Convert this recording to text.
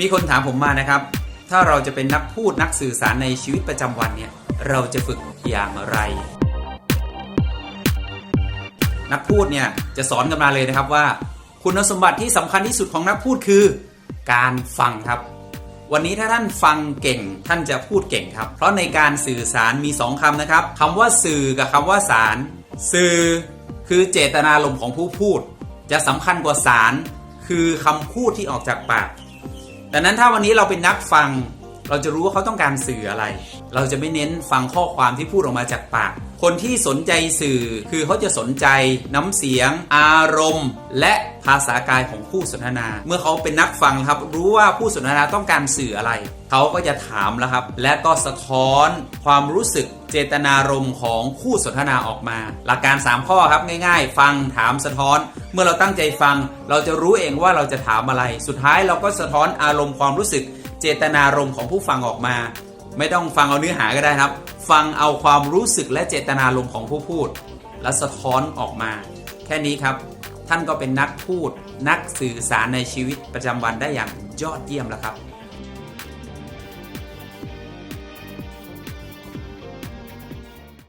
มีคนถามผมมานะครับ ถ้าเราจะเป็นนักพูดนักสื่อสารในชีวิตประจำวันเนี่ย เราจะฝึกอย่างไร นักพูดเนี่ยจะสอนกันมาเลยนะครับว่า คุณสมบัติที่สำคัญที่สุดของนักพูดคือ การฟังครับ วันนี้ถ้าท่านฟังเก่งท่านจะพูดเก่งครับ เพราะในการสื่อสารมีสองคำนะครับคำว่าสื่อกับคำว่าสาร สื่อคือเจตนารมณ์ของผู้พูด จะสำคัญกว่าสารคือคำพูดที่ออกจากปาก ดังนั้นถ้าวันนี้เราเป็นนักฟัง เราจะรู้ว่าเขาต้องการสื่ออะไร เราจะไม่เน้นฟังข้อความที่พูดออกมาจากปากคนที่สนใจสื่อคือเขาจะสนใจน้ำเสียง อารมณ์ และภาษากายของผู้สนทนา เมื่อเขาเป็นนักฟังครับ รู้ว่าผู้สนทนาต้องการสื่ออะไร เขาก็จะถามแล้วครับ และก็สะท้อนความรู้สึกเจตนารมณ์ของคู่สนทนาออกมา หลักการ 3 ข้อครับง่ายๆ ฟังถามสะท้อน เมื่อเราตั้งใจฟัง เราจะรู้เองว่าเราจะถามอะไร สุดท้ายเราก็สะท้อนอารมณ์ความรู้สึก เจตนารมณ์ของผู้ฟังออกมา ไม่ต้องฟังเอาเนื้อหาก็ได้ครับ ฟังเอาความรู้สึกและเจตนาลมของผู้พูด และสะท้อนออกมา แค่นี้ครับ ท่านก็เป็นนักพูด นักสื่อสารในชีวิตประจำวันได้อย่างยอดเยี่ยมแล้วครับ